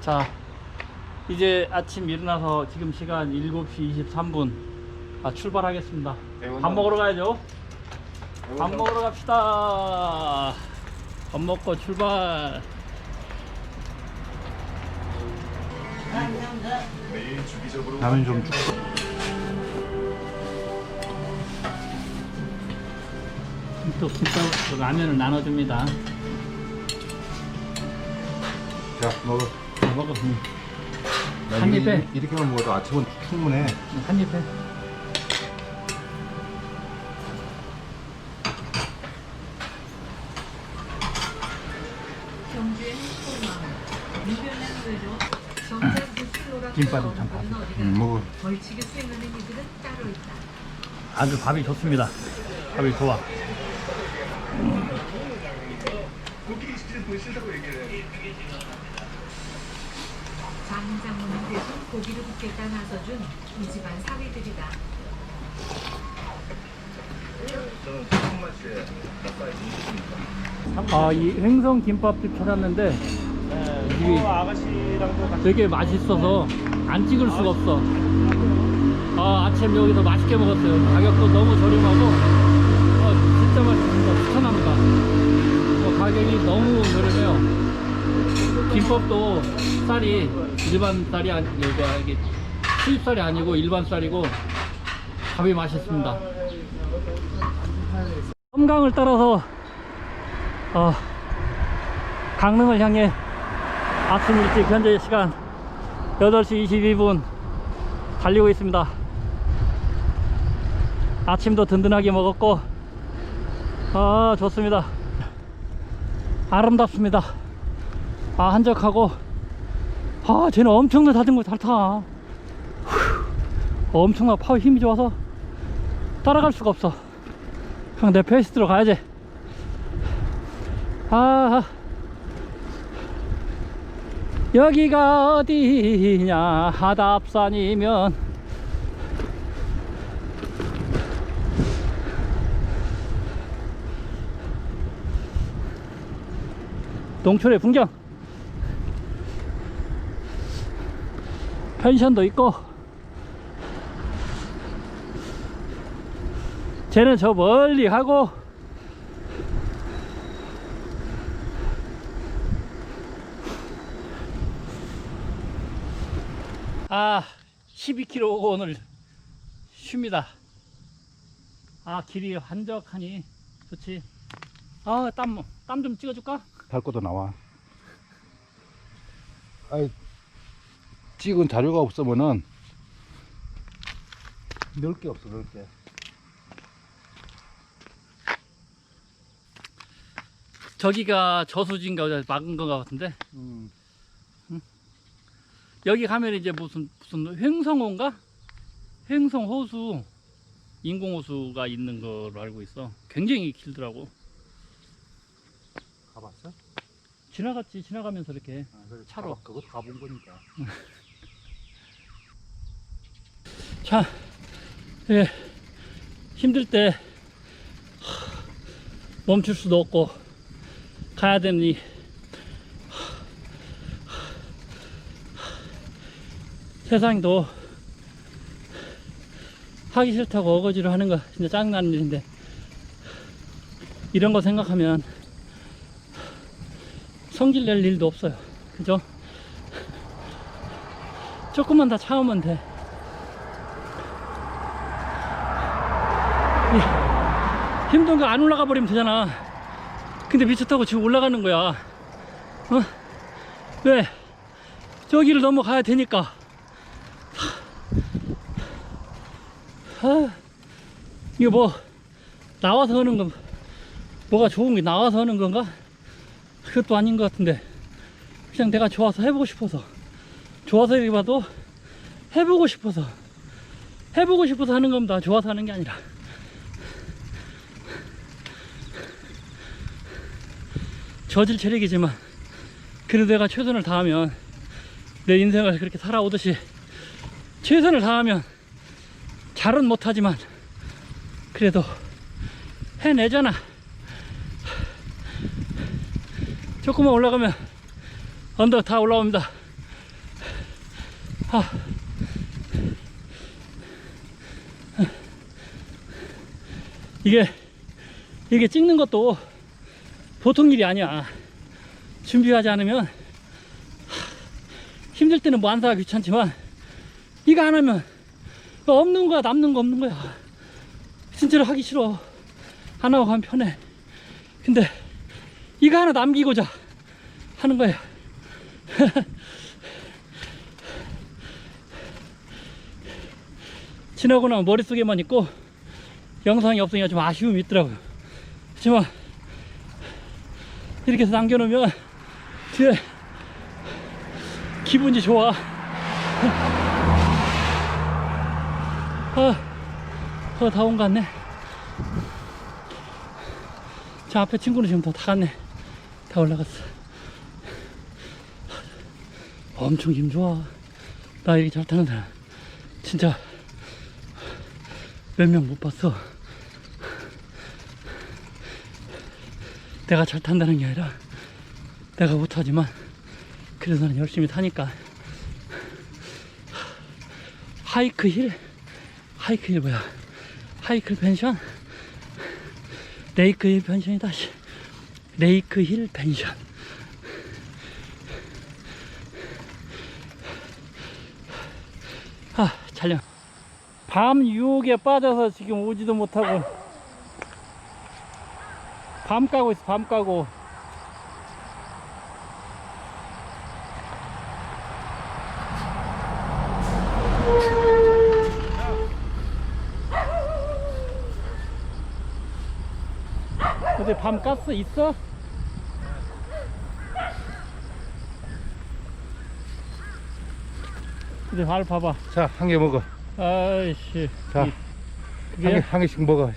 자, 이제 아침 일어나서 지금 시간 7시 23분. 아, 출발하겠습니다. 밥 먹으러 가야죠. 밥 먹으러 갑시다. 밥 먹고 출발. 매일 주기적으로 라면 좀 줘. 또 김밥 또 라면을 나눠줍니다. 자, 먹어. 잘 먹어. 응. 야, 한 이게 입에? 이렇게만 먹어도 아침은 충분해. 한입 해. 경주의 행복마을 노래로 정작 부실로라 김밥이 참 어디가 음, 먹어. 벌칙에 수행하는 이들은 따로 있다. 아주 밥이 좋습니다. 밥이 좋아. 장장모는 대신 고기를 굽겠다 나서준 이 집안 사위들이다. 아, 이 횡성 김밥집 찾았는데 이게 되게 맛있어서 안 찍을 수가 없어. 아, 아침 여기서 맛있게 먹었어요. 가격도 너무 저렴하고 어, 진짜 맛있습니다. 추천합니다. 어, 가격이 너무 저렴해요. 김밥도 쌀이 일반 쌀이 아니 이거 이게 수입 쌀이 아니고 일반 쌀이고 밥이 맛있습니다. 섬강을 따라서 어, 강릉을 향해 아침 일찍 현재 시간 8시 22분 달리고 있습니다. 아침도 든든하게 먹었고, 아, 좋습니다. 아름답습니다. 아, 한적하고, 아, 쟤는 엄청나 자전거 잘 타. 후, 엄청나 파워 힘이 좋아서 따라갈 수가 없어. 그냥 내 페이스대로 가야지. 아, 여기가 어디냐, 하답산이면. 동촌의 풍경. 펜션도 있고. 쟤는 저 멀리 하고, 아, 12km 오고 오늘 쉽니다. 아, 길이 한적하니 좋지. 아, 땀, 땀 좀 찍어줄까? 달 것도 나와. 아이, 찍은 자료가 없으면은 넣을 게 없어, 넣을 게. 저기가 저수지인가 막은 것 같은데 음. 여기 가면 이제 무슨 무슨 횡성호인가? 횡성 호수 인공 호수가 있는 걸로 알고 있어. 굉장히 길더라고. 가봤어? 지나갔지 지나가면서 이렇게 아, 그래, 차로. 가봐, 그거 가본 거니까. 자, 예, 힘들 때 하, 멈출 수도 없고 가야 되니 세상도 하기 싫다고 어거지로 하는 거 진짜 짜증나는 일인데 이런 거 생각하면 성질 낼 일도 없어요. 그죠? 조금만 더 참으면 돼. 힘든 거 안 올라가 버리면 되잖아. 근데 미쳤다고 지금 올라가는 거야. 어? 왜? 저기를 넘어가야 되니까. 아, 이거 뭐, 나와서 하는 건, 뭐가 좋은 게 나와서 하는 건가? 그것도 아닌 것 같은데. 그냥 내가 좋아서 해보고 싶어서. 좋아서 이렇게 봐도 해보고 싶어서. 해보고 싶어서 하는 겁니다. 좋아서 하는 게 아니라. 저질 체력이지만 그래도 내가 최선을 다하면 내 인생을 그렇게 살아오듯이 최선을 다하면 잘은 못하지만 그래도 해내잖아 조금만 올라가면 언덕 다 올라옵니다. 아. 이게 이게 찍는 것도 보통 일이 아니야. 준비하지 않으면 힘들 때는 뭐 안사가 귀찮지만 이거 안 하면 없는 거야 남는 거 없는 거야. 진짜로 하기 싫어. 안 하고 가면 편해. 근데 이거 하나 남기고자 하는 거예요. 지나고 나면 머릿속에만 있고 영상이 없으니까 좀 아쉬움이 있더라고요. 하지만 이렇게 해서 남겨놓으면 뒤에 기분이 좋아. 아, 어, 다온 것 같네. 저 앞에 친구는 지금 다 갔네. 다 올라갔어. 엄청 힘 좋아. 나 이렇게 잘 타는 사람. 진짜 몇 명 못 봤어. 내가 잘 탄다는 게 아니라 내가 못하지만 그래서 나는 열심히 타니까 하이크 힐 하이크 힐 뭐야 하이크 펜션 레이크 힐 펜션이다 씨. 레이크 힐 펜션. 아 촬영. 밤 유혹에 빠져서 지금 오지도 못하고. 밤 까고 있어 밤 까고 근데 밤 가스 있어? 근데 발 봐봐 자, 한 개 먹어. 아이씨 자, 이- 한 개, 그게 한 개씩 먹어.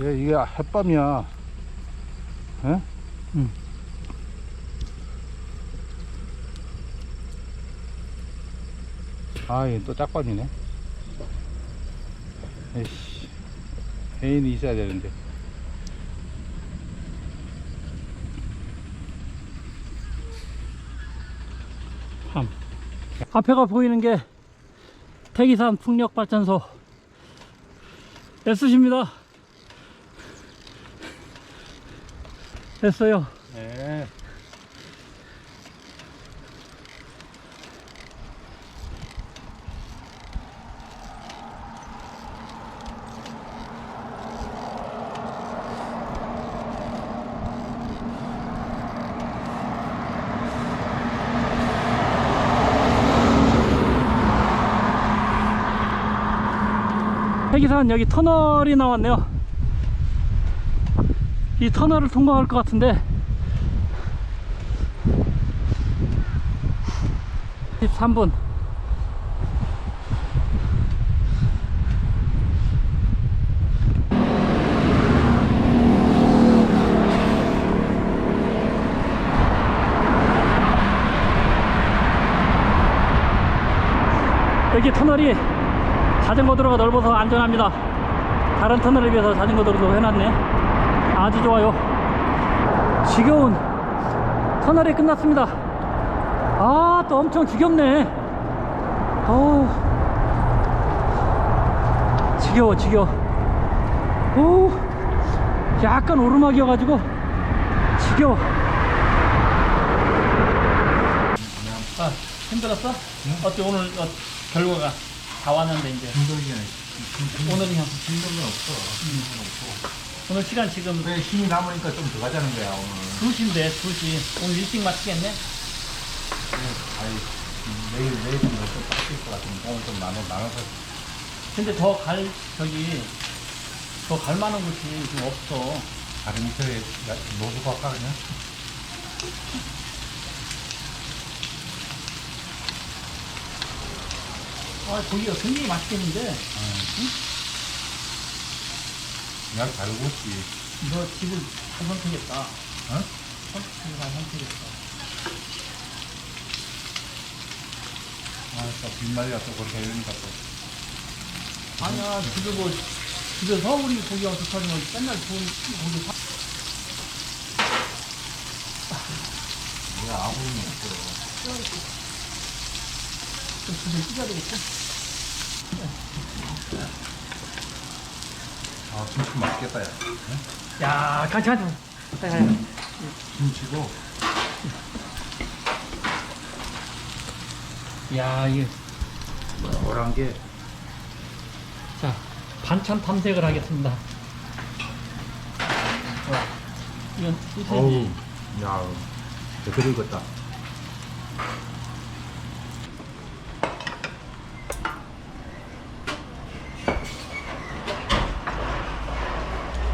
얘, 이게 햇밤이야. 에? 응. 아, 얘 또 짝밤이네. 에이씨. 애인이 있어야 되는데. 밤. 앞에가 보이는 게 태기산 풍력발전소 애쓰십니다 됐어요 네. 태기산 여기 터널이 나왔네요. 이 터널을 통과할 것 같은데. 13분. 여기 터널이 자전거 도로가 넓어서 안전합니다. 다른 터널에 비해서 자전거 도로도 해놨네. 아주 좋아요. 지겨운 터널이 끝났습니다. 아, 또 엄청 지겹네. 어우. 지겨워, 지겨워. 오, 약간 오르막이어가지고 지겨워. 아, 힘들었어? 어때, 오늘 어, 결과가 다 왔는데, 이제. 오늘은 형. 힘든 건 없어. 오늘 시간 지금 왜 힘이 남으니까 좀 더 가자는 거야, 오늘. 2시인데 2시 오늘 일찍 마치겠네 아이, 내일, 내일은 좀 빡칠 것 같으면 오늘 좀 나눠, 나눠서. 근데 더 갈 저기 더 갈 만한 곳이 지금 없어 다른 밑에 노수 갈까, 그냥? 아 거기가 굉장히 맛있겠는데 그냥 잘 구웠지. 너 집을 잘 선택했다 어? 선택을 잘 선택했다 아, 또 빗말이가 또 그렇게 이러니까 또. 아니야 집에 뭐 집에서 우리 고기 어떻게 하는 거지? 맨날 좋은 고기 사. 내가 아무리 먹어요. 좀 집에 찢어야 되겠다. 아, 김치 맛있겠다, 야. 야, 같이 하자. 김치고. 야, 이게 노란 게. 자 반찬 탐색을 하겠습니다. 와, 이건 소세지. 야, 제대로 익었다.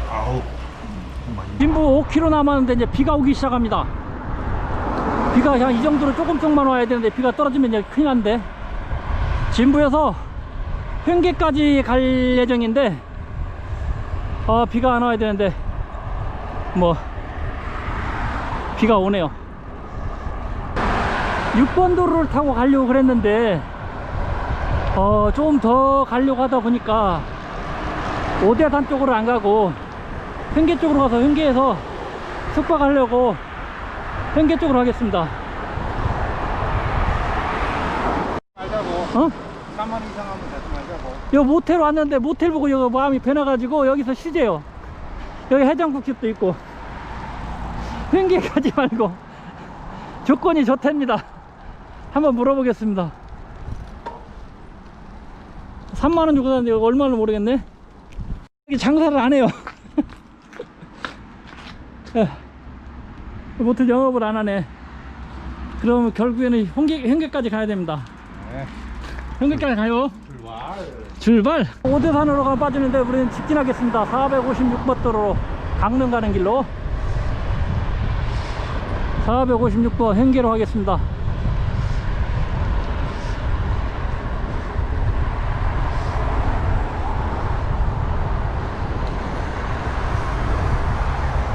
아우, 많이 김부 5km 남았는데 이제 비가 오기 시작합니다. 비가 그냥 이 정도로 조금씩만 와야 되는데 비가 떨어지면 이제 큰일 난데 진부에서 횡계까지 갈 예정인데 아 비가 안 와야 되는데 뭐 비가 오네요 6번 도로를 타고 가려고 그랬는데 어 좀 더 가려고 하다 보니까 오대산 쪽으로 안 가고 횡계 쪽으로 가서 횡계에서 숙박하려고 횡계 쪽으로 하겠습니다 말자고. 어? 3만 이상 하면 되지 말자고. 여기 모텔 왔는데 모텔 보고 여기 마음이 변해가지고 여기서 쉬재요 여기 해장국집도 있고 횡계 가지 말고 조건이 좋답니다 한번 물어보겠습니다 3만원 주고 샀는데 여기 얼마나 모르겠네 여기 장사를 안 해요 예. 모텔 영업을 안 하네 그러면 결국에는 횡계, 횡계까지 가야 됩니다 네. 횡계까지 가요 출발. 출발! 오대산으로 가 빠지는데 우리는 직진하겠습니다. 456번 도로로 강릉 가는 길로 456번 행계로 하겠습니다.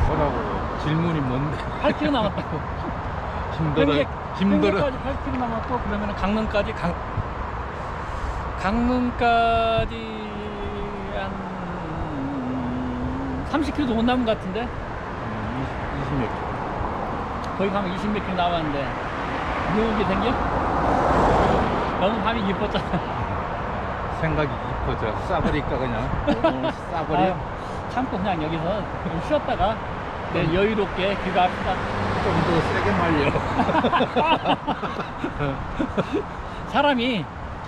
뭐라고? 질문이 뭔데? 8km 남았다고. 힘들어. 힘들어. 행계까지 8km 남았고 그러면 강릉까지 강 강릉까지 한 30km도 못 남은 것 같은데 20몇 개. 거기 가면 20몇 km 남았는데 미역이 생겨? 너무 밤이 깊었잖아. 생각이 깊어져. 싸버릴까 그냥. 어, 싸버려. 아유, 참고 그냥 여기서 좀 쉬었다가 내일 여유롭게 귀가합시다. 좀 더 세게 말려. 사람이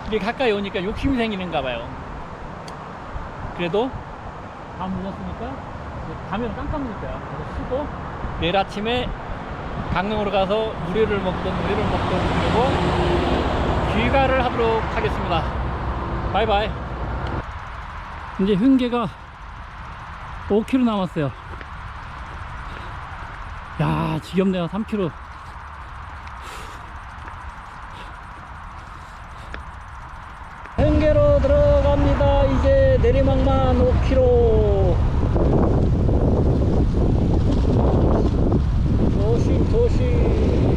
이게 가까이 오니까 욕심이 생기는가 봐요. 그래도 다 먹었으니까 가면 깜깜할 거야. 그래서 쉬고 내일 아침에 강릉으로 가서 우리를 먹던 우리를 먹던 그리고 귀가를 하도록 하겠습니다. 바이바이. 이제 흉계가 5km 남았어요. 야, 지겹네요. 3km. 횡계로 들어갑니다. 이제 내리막만 5km. 조심, 조심.